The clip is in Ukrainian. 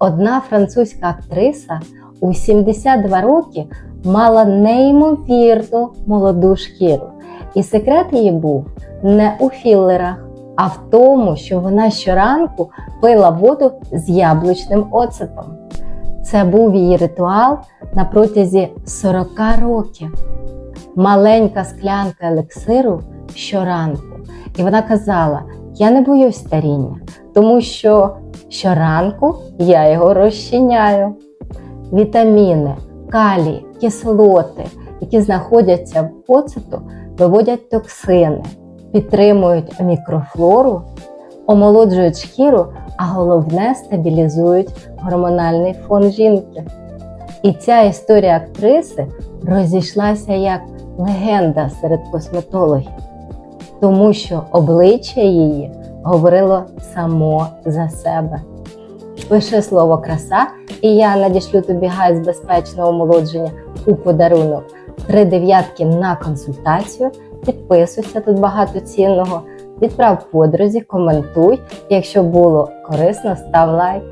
Одна французька актриса у 72 роки мала неймовірну молоду шкіру. І секрет її був не у філерах, а в тому, що вона щоранку пила воду з яблучним оцетом. Це був її ритуал на протязі 40 років. Маленька склянка елексиру щоранку. І вона казала: Я не боюсь старіння, тому що щоранку я його розчиняю. Вітаміни, калій, кислоти, які знаходяться в оцету, виводять токсини, підтримують мікрофлору, омолоджують шкіру, а головне стабілізують гормональний фон жінки. І ця історія актриси розійшлася як легенда серед косметологів, тому що обличчя її говорило само за себе. Пиши слово краса, і я надішлю тобі гайд з безпечного омолодження у подарунок. Три дев'ятки на консультацію. Підписуйся, тут багато цінного. Відправ подрузі, коментуй. Якщо було корисно, став лайк.